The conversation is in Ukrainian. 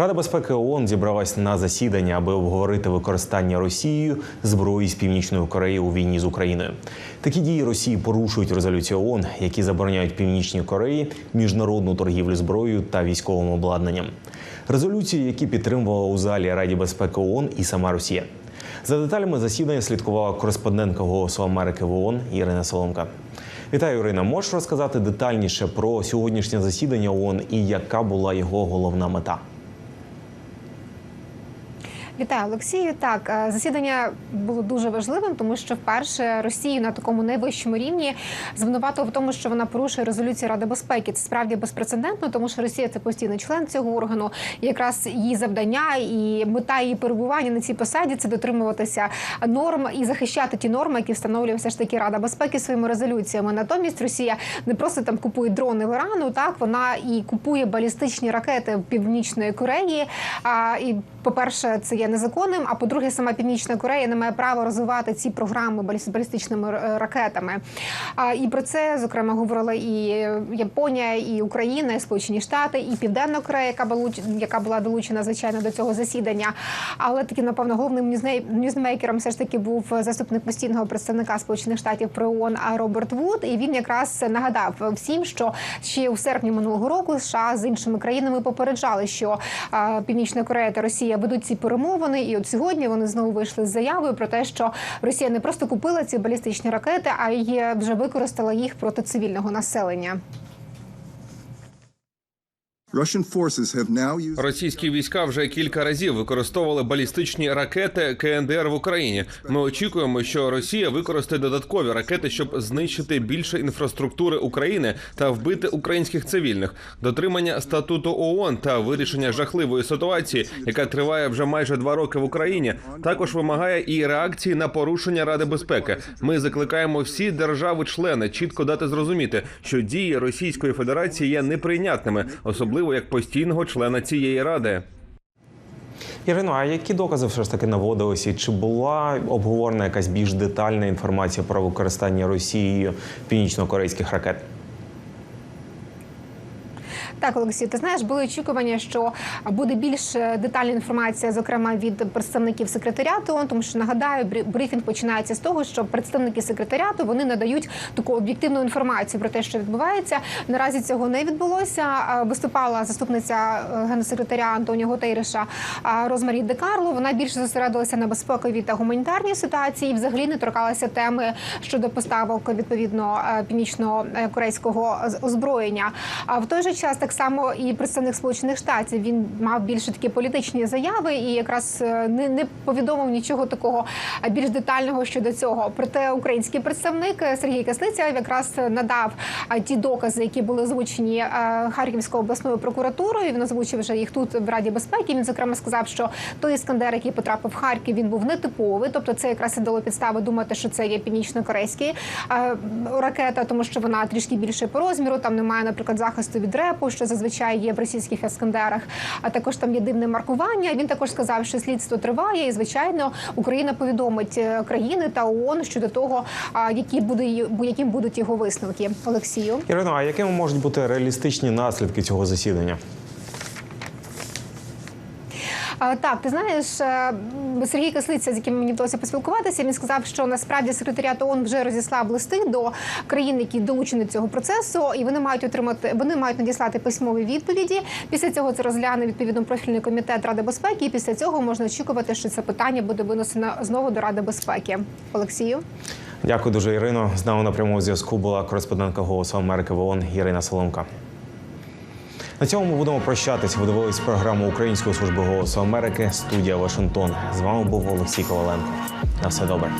Рада безпеки ООН зібралась на засідання, аби обговорити використання Росією зброї з північної Кореї у війні з Україною. Такі дії Росії порушують резолюцію ООН, які забороняють північній Кореї міжнародну торгівлю зброєю та військовим обладнанням. Резолюції, які підтримувала у залі Раді безпеки ООН і сама Росія. За деталями засідання слідкувала кореспондентка Голосу Америки в ООН Ірина Соломка. Вітаю, Ірина. Можеш розказати детальніше про сьогоднішнє засідання ООН і яка була його головна мета? Вітаю, Олексію. Так, е, засідання було дуже важливим, тому що вперше Росію на такому найвищому рівні звинуватили в тому, що вона порушує резолюцію Ради безпеки. Це справді безпрецедентно, тому що Росія це постійний член цього органу. І якраз її завдання і мета її перебування на цій посаді це дотримуватися норм і захищати ті норми, які встановлює все ж таки Рада безпеки своїми резолюціями. Натомість Росія не просто там купує дрони в Ірану, так вона і купує балістичні ракети в Північної Кореї. А і по перше, це є незаконним. А по-друге, сама Північна Корея не має права розвивати ці програми баліс- балістичними е, ракетами. І про це зокрема говорила і Японія, і Україна, і Сполучені Штати, і Південна Корея, яка була яка була долучена звичайно до цього засідання. Але таки, напевно, головним ньюзмейкером все ж таки був заступник постійного представника Сполучених Штатів при ООН Роберт Вуд. І він якраз нагадав всім, що ще у серпні минулого року США з іншими країнами попереджали, що Північна Корея та Росія ведуть ці перемовини. І от сьогодні вони знову вийшли з заявою про те, що Росія не просто купила ці балістичні ракети, а й вже використала їх проти цивільного населення. Російські війська вже кілька разів використовували балістичні ракети КНДР в Україні. Ми очікуємо, що Росія використає додаткові ракети, щоб знищити більше інфраструктури України та вбити українських цивільних. Дотримання статуту ООН та вирішення жахливої ситуації, яка триває вже майже два роки в Україні, також вимагає і реакції на порушення Ради безпеки. Ми закликаємо всі держави-члени чітко дати зрозуміти, що дії Російської Федерації є неприйнятними, особливо як постійного члена цієї ради. Ірино, а які докази все ж таки наводилися? Чи була обговорена якась більш детальна інформація про використання Росією північно-корейських ракет? Так, Олексій, ти знаєш, були очікування, що буде більш е, детальна інформація, зокрема від представників секретаріату. Тому що нагадаю, брифінг починається з того, що представники секретаріату вони надають таку об'єктивну інформацію про те, що відбувається. Наразі цього не відбулося. Виступала заступниця е, генсекретаря Антоніо Гутейреша а, Розмарі Де Карло. Вона більше зосередилася на безпековій та гуманітарній ситуації. і Взагалі не торкалася теми щодо поставок відповідно е, північно-корейського озброєння. А в той же час так само і представник Сполучених Штатів він мав більше такі політичні заяви і якраз е, не, не повідомив нічого такого е, більш детального щодо цього. Проте український представник е, Сергій Каслиця якраз надав ті докази, які були озвучені Харківською обласною прокуратурою. Він озвучив вже їх тут в Раді безпеки. Він зокрема сказав, що той іскандер, який потрапив в Харків, він був нетиповий. Тобто, це якраз і дало підстави думати, що це є північно-корейський е, ракета, тому що вона трішки більше по розміру. Там немає, наприклад, захисту від репу, що зазвичай є в російських ескандерах. А також там є дивне маркування. Він також сказав, що слідство триває, і звичайно Україна повідомить е, країни та ООН щодо того, які буде яким будуть його висновки. Олексію. Ірино, а якими можуть бути реалістичні наслідки цього засідання? Так, ти знаєш, е, Сергій Кислиця, з яким мені вдалося поспілкуватися, він сказав, що насправді секретаріат ООН вже розіслав листи до країн, які долучені до цього процесу, і вони мають отримати, вони мають надіслати письмові відповіді. Після цього це розгляне відповідно профільний комітет Ради безпеки. І після цього можна очікувати, що це питання буде винесено знову до Ради безпеки. Олексію. Дякую дуже, Ірино. З нами на прямому зв'язку була кореспондентка Голосу Америки в ООН Ірина Соломка. На цьому ми будемо прощатись. Ви дивились програму Української служби голосу Америки. Студія Вашингтон. З вами був Олексій Коваленко. На все добре.